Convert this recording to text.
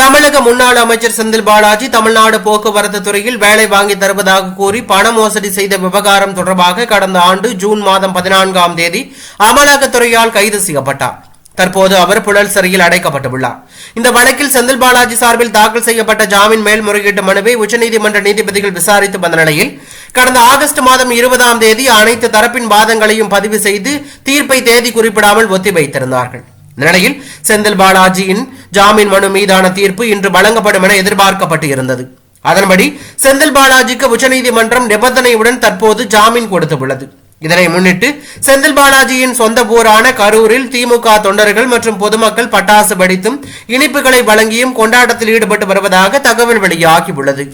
தமிழக முன்னாள் அமைச்சர் செந்தில் பாலாஜி தமிழ்நாடு போக்குவரத்து துறையில் வேலை வாங்கி தருவதாக கூறி பண மோசடி செய்த விவகாரம் தொடர்பாக கடந்த ஆண்டு ஜூன் மாதம் பதினான்காம் தேதி அமலாக்கத்துறையால் கைது செய்யப்பட்டார். தற்போது அவர் புழல் சிறையில் அடைக்கப்பட்டுள்ளார். இந்த வழக்கில் செந்தில் பாலாஜி சார்பில் தாக்கல் செய்யப்பட்ட ஜாமீன் மேல்முறையீட்டு மனுவை உச்சநீதிமன்ற நீதிபதிகள் விசாரித்து வந்த நிலையில் கடந்த ஆகஸ்ட் மாதம் இருபதாம் தேதி அனைத்து தரப்பின் வாதங்களையும் பதிவு செய்து தீர்ப்பை தேதி குறிப்பிடாமல் ஒத்திவைத்திருந்தார்கள். இந்த நிலையில் செந்தில் பாலாஜியின் ஜாமீன் மனு மீதான தீர்ப்பு இன்று வழங்கப்படும் என எதிர்பார்க்கப்பட்டு இருந்தது அதன்படி செந்தில் பாலாஜிக்கு உச்சநீதிமன்றம் நிபந்தனையுடன் தற்போது ஜாமீன் கொடுத்துள்ளது. இதனை முன்னிட்டு செந்தில் பாலாஜியின் சொந்த ஊரான கரூரில் திமுக தொண்டர்கள் மற்றும் பொதுமக்கள் பட்டாசு வெடித்தும் இனிப்புகளை வழங்கியும் கொண்டாட்டத்தில் ஈடுபட்டு வருவதாக தகவல் வெளியாகியுள்ளது